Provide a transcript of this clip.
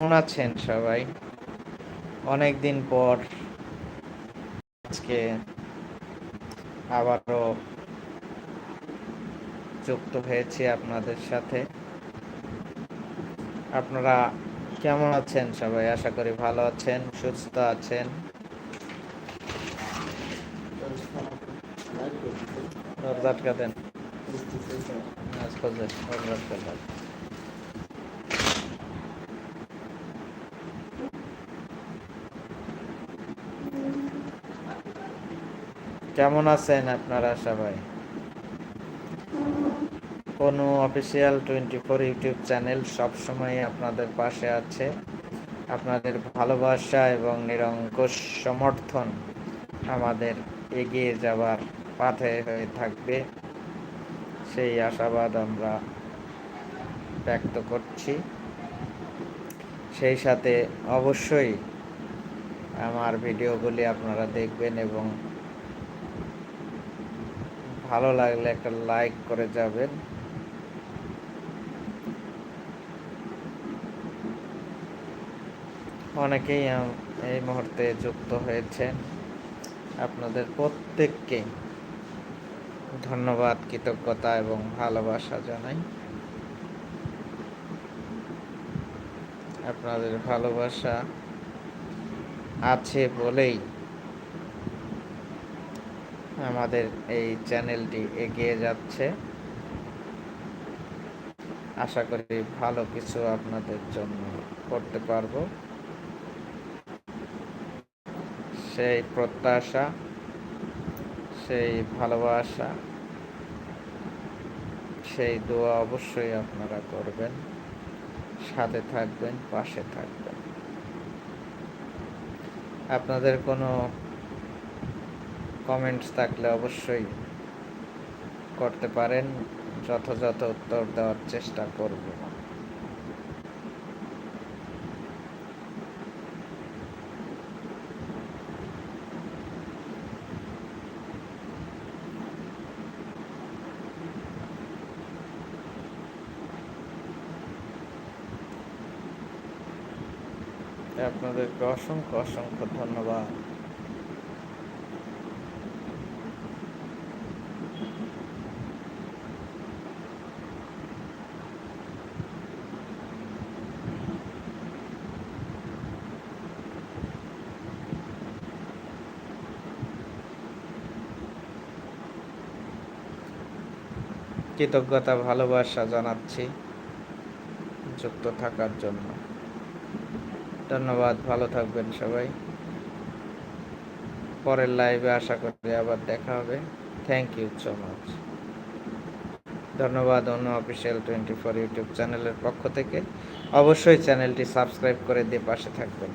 কেমন আছেন সবাই? অনেক দিন পর আজকে আবারও যুক্ত হয়েছি আপনাদের সাথে। আপনারা কেমন আছেন সবাই? আশা করি ভালো আছেন সুস্থ আছেন। দরজা দেন। আজ দরজা আটকা দেন। কেমন আছেন আপনারা সবাই কোনো official twenty four YouTube channel সবসময় আপনাদের পাশে আছে। আপনাদের ভালোবাসা এবং নিরঙ্কুশ সমর্থন আমাদের এগিয়ে যাওয়ার পাথে হয়ে থাকবে। সেই আশাবাদ আমরা ব্যক্ত করছি। সেই সাথে অবশ্যই আমার ভিডিওগুলি আপনারা দেখবেন এবং ভালো লাগলে একটা লাইক করে যাবেন। অনেকেই এই মুহূর্তে যুক্ত হয়েছেন। আপনাদের প্রত্যেককে ধন্যবাদ, কৃতজ্ঞতা এবং ভালোবাসা জানাই। আপনাদের ভালোবাসা আছে বলেই আমাদের এই চ্যানেলটি এগিয়ে যাচ্ছে। আশা করি ভালো কিছু আপনাদের জন্য করতে পারব। সেই প্রত্যাশা, সেই ভালোবাসা, সেই দোয়া অবশ্যই আপনারা করবেন। সাথে থাকবেন, পাশে থাকবেন। আপনাদের কোনো কমেন্টস থাকলে অবশ্যই করতে পারেন যথাযথ উত্তর দেওয়ার চেষ্টা করব। আপনাদেরকে অসংখ্য অসংখ্য ধন্যবাদ। কৃতজ্ঞতা, ভালোবাসা জানাচ্ছি যুক্ত থাকার জন্য। ধন্যবাদ, ভালো থাকবেন সবাই। পরের লাইভে আশা করি আবার দেখা হবে। থ্যাংক ইউ সো মাচ ধন্যবাদ অন্য অফিসিয়াল টোয়েন্টি ফোর ইউটিউব চ্যানেলের পক্ষ থেকে। অবশ্যই চ্যানেলটি সাবস্ক্রাইব করে দিয়ে পাশে থাকবেন।